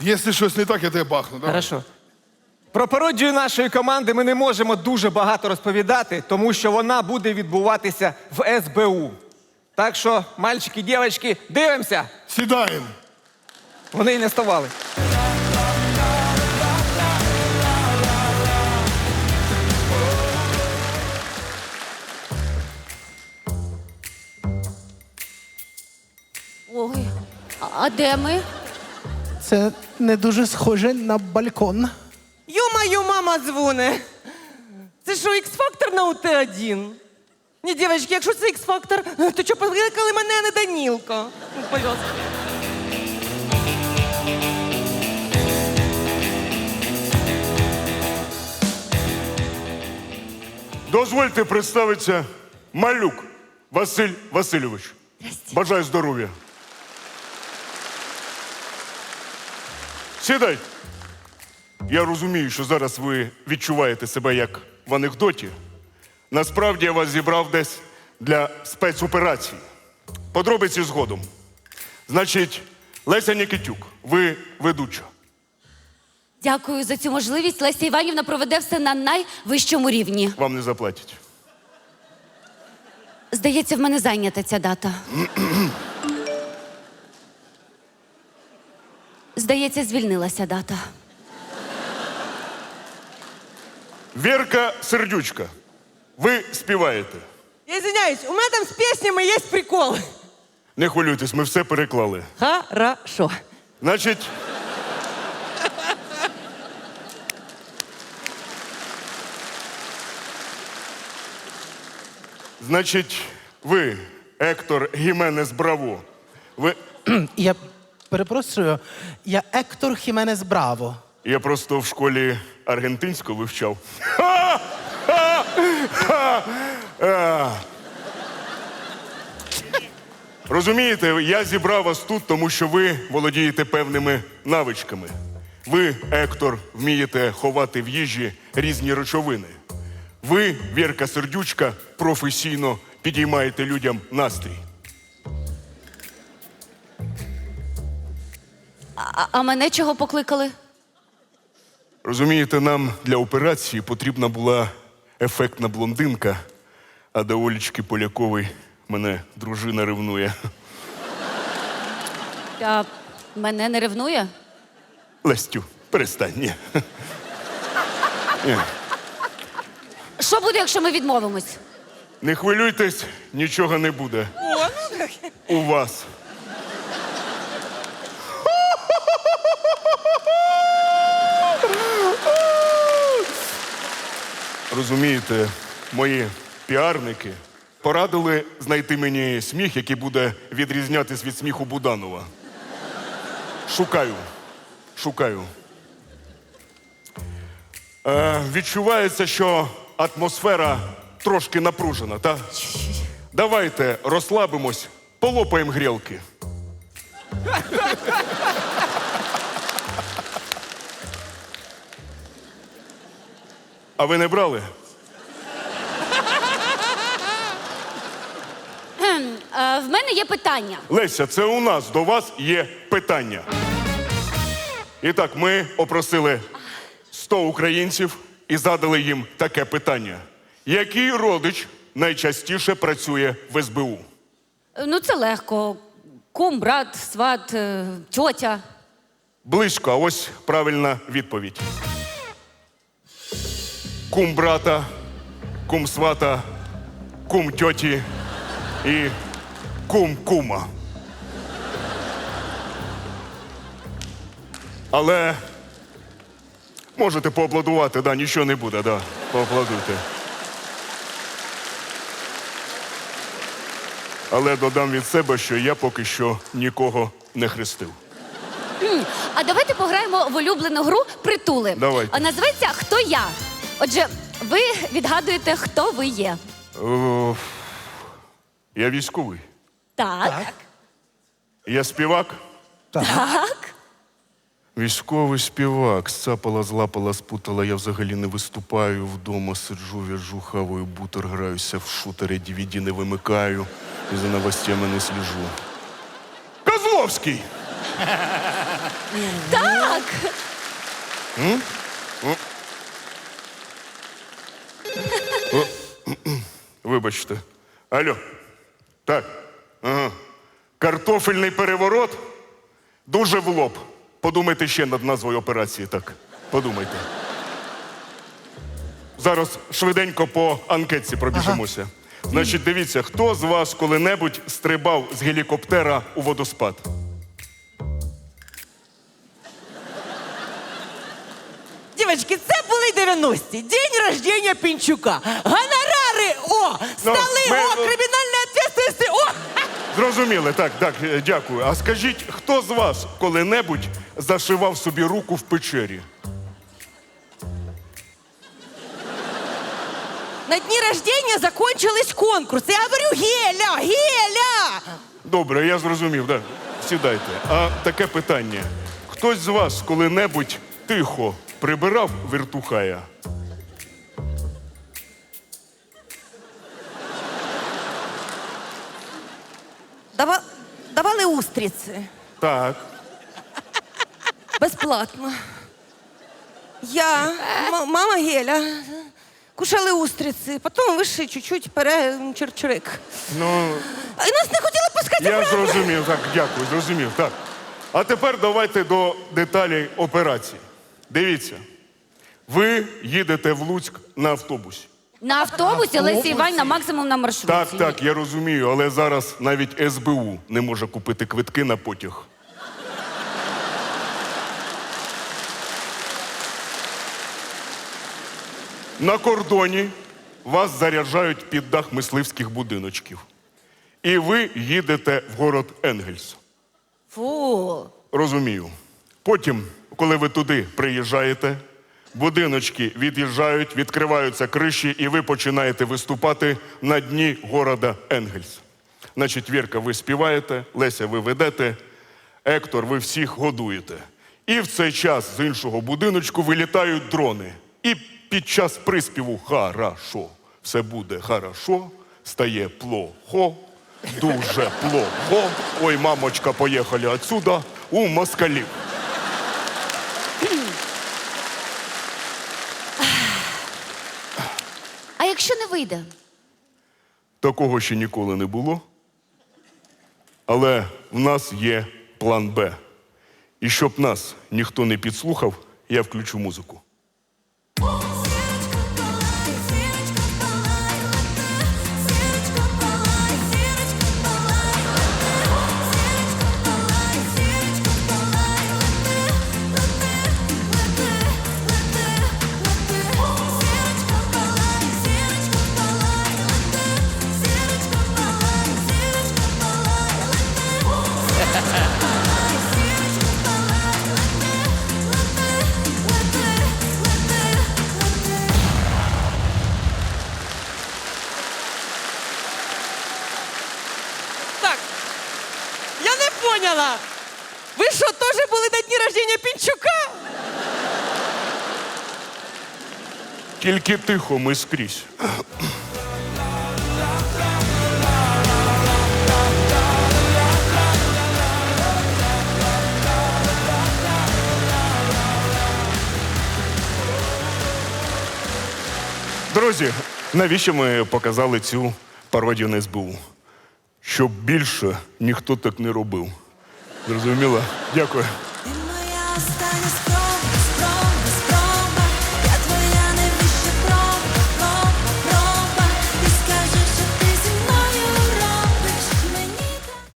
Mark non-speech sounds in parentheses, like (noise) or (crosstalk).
Якщо щось не так, я тебе бахну. Давай. Хорошо. Про пародію нашої команди ми не можемо дуже багато розповідати, тому що вона буде відбуватися в СБУ. Так що, мальчики, дівчатки, дивимося. Сідаємо. Вони і не ставали. Ой, а- а де ми? Це не дуже схоже на балкон. Ё-моё, мама дзвоне. Це що, X-фактор на УТ-1? Ні, дівчатки, якщо це X-фактор, то чого покликали мене, а не Данілка? Ну, Пожалуйста. Дозвольте представитися Малюк Василь Васильович. Бажаю здоров'я. Сідайте. Я розумію, що зараз ви відчуваєте себе як в анекдоті. Насправді я вас зібрав десь для спецоперації. Подробиці згодом. Значить, Леся Нікітюк, ви ведуча. Дякую за цю можливість. Леся Іванівна проведе все на найвищому рівні. Вам не заплатять. Здається, в мене зайнята ця дата. (clears throat) Здається, звільнилася дата. Вірка Сердючка, ви співаєте. Я извиняюсь, у мене там з піснями є прикол. Не хвилюйтесь, ми все переклали. Хорошо. Значить. Значить, ви, Ектор Гіменес Браво. Ви. Я перепрошую, я Ектор Хіменес Браво. Я просто в школі аргентинську вивчав. Розумієте, я зібрав вас тут, тому що ви володієте певними навичками. Ви, Ектор, вмієте ховати в їжі різні речовини. Ви, Вірка Сердючка, професійно підіймаєте людям настрій. А, а мене чого покликали? Розумієте, нам для операції потрібна була ефектна блондинка, а до Олічки Полякової мене дружина ревнує. А мене не ревнує? Лестю, перестань. Ні. Що буде, якщо ми відмовимось? Не хвилюйтесь, нічого не буде. О, ну так. У вас. Розумієте, мої піарники порадили знайти мені сміх, який буде відрізнятись від сміху Буданова. Шукаю. Шукаю. Е, відчувається, що атмосфера трошки напружена, так? Давайте розслабимось, полопаємо грілки. А ви не брали? А, в мене є питання. Леся, це у нас до вас є питання. І так, ми опросили 100 українців і задали їм таке питання: який родич найчастіше працює в СБУ? Ну, це легко. Кум, брат, сват, е, тьотя. Близько, а ось правильна відповідь. Кум брата, кум свата, кум тьоті і кум кума. Але можете поаплодувати, да, нічого не буде, да. Поаплодуйте. Але додам від себе, що я поки що нікого не хрестив. А давайте пограємо в улюблену гру притули. Давайте. А називається Хто я? Отже, ви відгадуєте, хто ви є. О, я військовий. Так. Так. Я співак. Так. Військовий співак. Сцапала, злапала, спутала. Я взагалі не виступаю. Вдома сиджу, в'яжу, хаваю бутер, граюся в шутери, DVD не вимикаю і за новостями не сліжу. Козловський! Так! Вибачте. Алло. Так. Ага. Картофельний переворот дуже в лоб. Подумайте ще над назвою операції. Так. Подумайте. Зараз швиденько по анкетці пробіжимося. Значить, дивіться, хто з вас коли-небудь стрибав з гелікоптера у водоспад? Дівчатки, це були 90-ті. День рождения Пінчука. Гонорари! О! Стали! ми- О! Кримінальна ответственность! О! Зрозуміли, так, так, е, дякую. А скажіть, хто з вас коли-небудь зашивав собі руку в печері? На дні рождения закончились конкурси. Я говорю, Геля! Геля! Добре, я зрозумів, да. Сідайте. А таке питання: хтось з вас коли-небудь тихо прибирав вертухая? Дава... Давали устриці. Так. Безплатно. Я, м- мама Геля, кушали устриці, потім вище чуть-чуть пере черчирик. Ну, А і нас не хотіли пускати я обратно. зрозумів, так, дякую, зрозумів. Так. А тепер давайте до деталей операції. Дивіться, ви їдете в Луцьк на автобусі. На автобусі Леся Іванівна максимум на маршрутці. Так, так, я розумію, але зараз навіть СБУ не може купити квитки на потяг. На кордоні вас заряджають під дах мисливських будиночків. І ви їдете в город Енгельс. Фу. Розумію. Потім, коли ви туди приїжджаєте, будиночки від'їжджають, відкриваються криші, і ви починаєте виступати на дні города Енгельс. Значить, Вірка, ви співаєте, Леся, ви ведете, Ектор, ви всіх годуєте. І в цей час з іншого будиночку вилітають дрони. І під час приспіву Харашо, все буде хорошо, стає плохо, дуже плохо. Ой, мамочка, поїхали отсюда у москалів. Якщо не вийде? Такого ще ніколи не було. Але в нас є план Б. І щоб нас ніхто не підслухав, я включу музику. Ви що, теж були на дні рождения Пінчука? Тільки тихо ми скрізь. Друзі, навіщо ми показали цю пародію на СБУ? Щоб більше ніхто так не робив. Зрозуміло? Дякую.